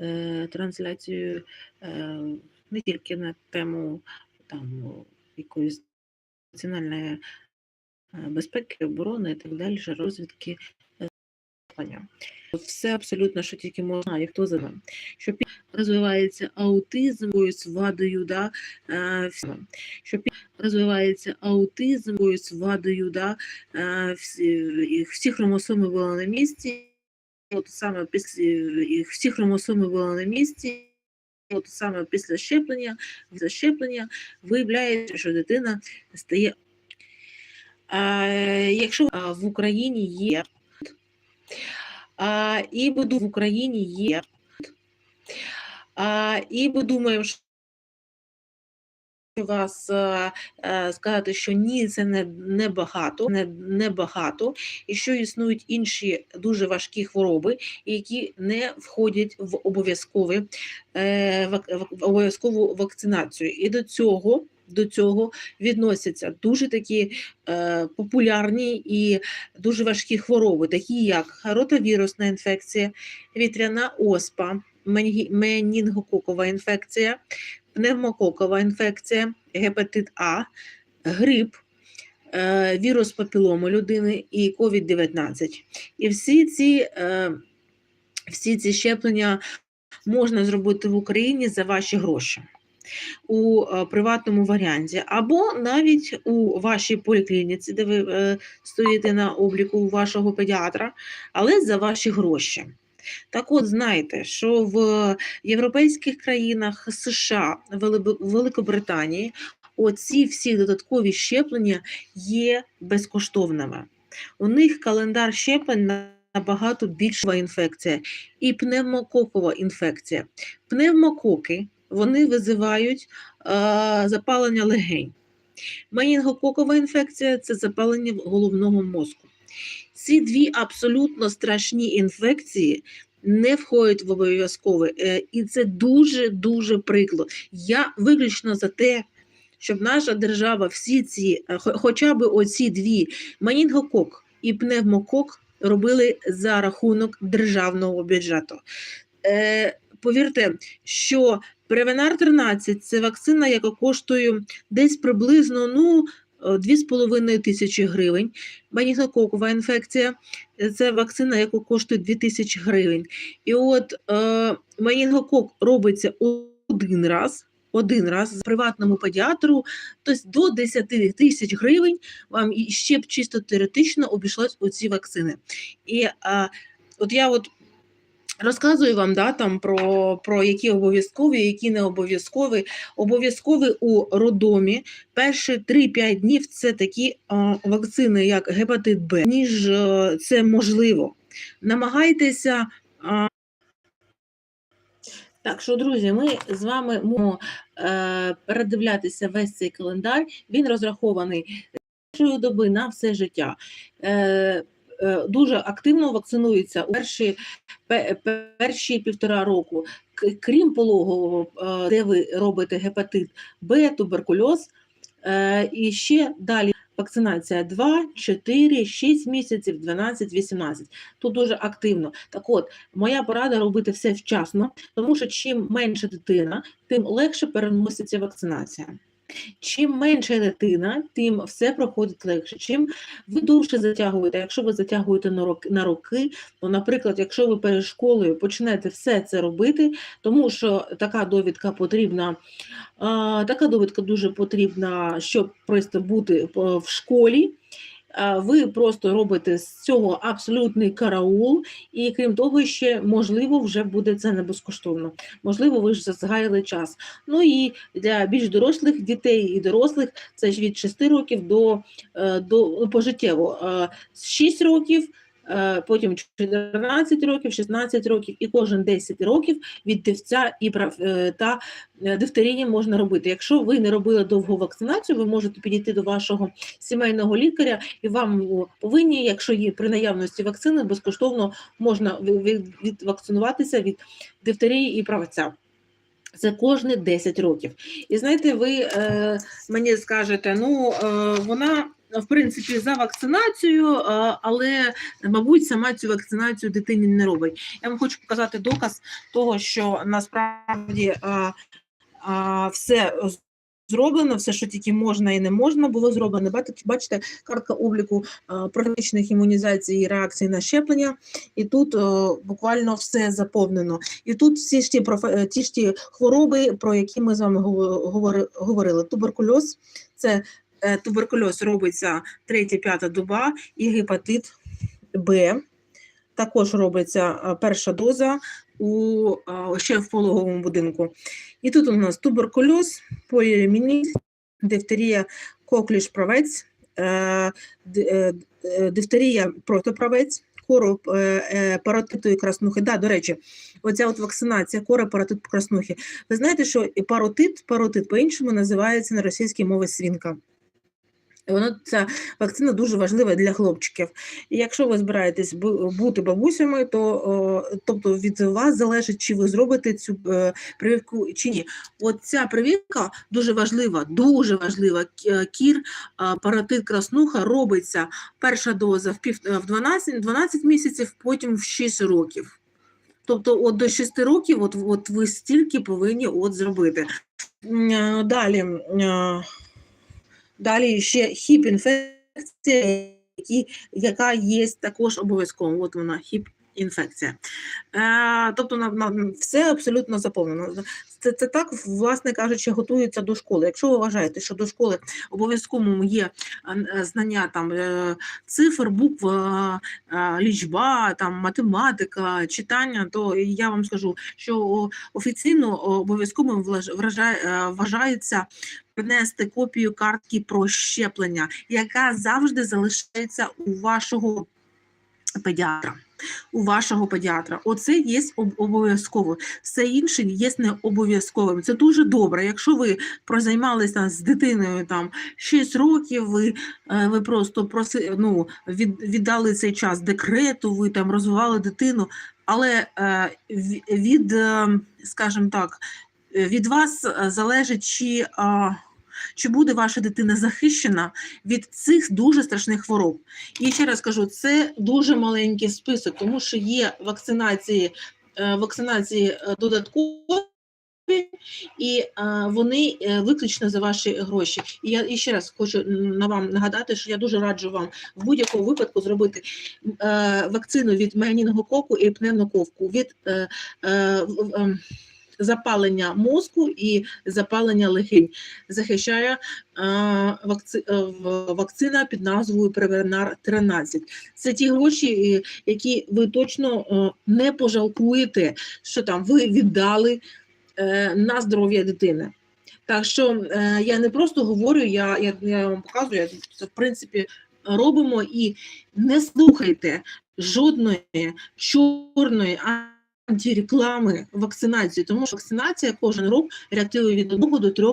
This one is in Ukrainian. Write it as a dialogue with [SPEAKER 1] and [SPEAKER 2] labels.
[SPEAKER 1] е, трансляцію е, не тільки на тему там якоїсь національної е, безпеки, оборони і так далі, розвідки. Все абсолютно, що тільки можна, і хто за ним. Що розвивається аутизм з вадою, да, що розвивається аутизм з вадою, да, всі, всі хромосоми були на місці, от саме після і всі хромосоми були на місці. От саме після щеплення, після щеплення виявляється, що дитина стає. А, якщо в Україні є, а, і буду в Україні є, а, і ми думаємо, що вас е, е, сказати, що ні, це не, не багато, не, не багато, і що існують інші дуже важкі хвороби, які не входять в обов'язкові е, в обов'язкову вакцинацію. І до цього. До цього відносяться дуже такі е, популярні і дуже важкі хвороби, такі як ротавірусна інфекція, вітряна оспа, менінгококова інфекція, пневмококова інфекція, гепатит А, грип, е, вірус папілому людини і COVID-19. І всі ці, е, всі ці щеплення можна зробити в Україні за ваші гроші. У е, приватному варіанті, або навіть у вашій поліклініці, де ви стоїте на обліку у вашого педіатра, але за ваші гроші. Так от знайте, що в європейських країнах США, Великобританії, оці всі додаткові щеплення є безкоштовними. У них календар щеплень на- набагато більша інфекція і пневмококова інфекція. Пневмококи вони визивають е, запалення легень. Менінгококова інфекція це запалення головного мозку. Ці дві абсолютно страшні інфекції не входять в обов'язкове, е, і це дуже дуже прикло. Я виключно за те, щоб наша держава всі ці, е, хоча б оці дві менінгокок і пневмокок робили за рахунок державного бюджету. Е, повірте, що Превенар 13 це вакцина, яка коштує десь приблизно ну, 2,5 тисячі гривень. Менінгококова інфекція е, це вакцина, яка коштує 2 тисячі гривень. І от е, менінгокок робиться один раз. Один раз приватному педіатру, тобто до 10 тисяч гривень вам ще б чисто теоретично обійшлось оці вакцини. І а, от я от розказую вам да, там про, про які обов'язкові, які не обов'язкові. Обов'язкові у роддомі перші 3-5 днів це такі а, вакцини, як гепатит Б, ніж е, це можливо. Намагайтеся. А... Так що, друзі, ми з вами можемо е, передивлятися весь цей календар. Він розрахований з першої доби на все життя. Е, дуже активно вакцинуються у перші, перші півтора року. Крім пологового, е, де ви робите гепатит Б, туберкульоз, е, і ще далі вакцинація 2, 4, 6 місяців, 12, 18. Тут дуже активно. Так от, моя порада робити все вчасно, тому що чим менша дитина, тим легше переноситься вакцинація. Чим менше дитина, тим все проходить легше. Чим ви довше затягуєте, якщо ви затягуєте на роки, то, наприклад, якщо ви перед школою почнете все це робити, тому що така довідка потрібна, така довідка дуже потрібна, щоб просто бути в школі. А, Ви просто робите з цього абсолютний караул, і крім того, ще можливо вже буде це не безкоштовно. Можливо, ви ж згаяли час. Ну і для більш дорослих дітей і дорослих це ж від 6 років до, е, до ну, пожиттєво. Е, З 6 років, е, потім 14 років, 16 років і кожен 10 років від дивця і прав- е, та е, дифтерії можна робити. Якщо ви не робили довгу вакцинацію, ви можете підійти до вашого сімейного лікаря і вам повинні, якщо є при наявності вакцини, безкоштовно можна відвакцинуватися від дифтерії і правця. Це кожні 10 років. І знаєте, ви е, мені скажете, ну е, вона в принципі, за вакцинацію, але, мабуть, сама цю вакцинацію дитині не робить. Я вам хочу показати доказ того, що насправді все зроблено, все, що тільки можна і не можна, було зроблено. Бачите, картка обліку е, імунізацій і реакцій на щеплення, і тут буквально все заповнено. І тут всі ж ті, е, ті ж ті хвороби, про які ми з вами гово- говорили. Туберкульоз це туберкульоз робиться третя-п'ята доба, і гепатит Б. Також робиться е, перша доза у е, ще в пологовому будинку. І тут у нас туберкульоз, поліоміеліт, дифтерія, кокліш правець, е, е, е, дифтерія протоправець, кору е, е, паротиту і краснухи. Да, до речі, оця от вакцинація кори, паротит, краснухи. Ви знаєте, що паротит, паротит по-іншому називається на російській мові свінка. Воно ця вакцина дуже важлива для хлопчиків. І якщо ви збираєтесь бути бабусями, то тобто від вас залежить, чи ви зробите цю е, прививку чи ні. От ця прививка дуже важлива, дуже важлива. Е, Кір, паротит, краснуха робиться перша доза в пів е, в 12, 12 місяців, потім в 6 років. Тобто, от до 6 років, от, от ви стільки повинні от зробити. Далі. Далі ще хіп-інфекція, яка є також обов'язково. От вона хіп-інфекція. Е, тобто на, на, все абсолютно заповнено. Це, це так, власне кажучи, готується до школи. Якщо ви вважаєте, що до школи обов'язково є е, знання там е, цифр, букв, е, лічба, там математика, читання, то я вам скажу, що офіційно обов'язково вважається принести копію картки про щеплення, яка завжди залишається у вашого педіатра. У вашого педіатра. Оце є обов'язково. Все інше є не обов'язковим. Це дуже добре. Якщо ви прозаймалися з дитиною там 6 років, ви, е, ви просто проси, ну, від, віддали цей час декрету, ви там розвивали дитину, але е, від, е, скажімо так, від вас залежить, чи, чи буде ваша дитина захищена від цих дуже страшних хвороб. І ще раз кажу, це дуже маленький список, тому що є вакцинації, е, вакцинації е, додаткові. І е, вони виключно за ваші гроші. І я і ще раз хочу на вам нагадати, що я дуже раджу вам в будь-якому випадку зробити е, вакцину від менінгококу і пневмококу, від в- ем, запалення мозку і запалення легень. Захищає е, вакци, вакцина під назвою Превенар 13. Це ті гроші, е, які ви точно е, не пожалкуєте, що там ви віддали на здоров'я дитини. Так що я не просто говорю, я, я, я вам показую, це в принципі робимо і не слухайте жодної чорної антиреклами вакцинації, тому що вакцинація кожен рік рятує від 1 до 3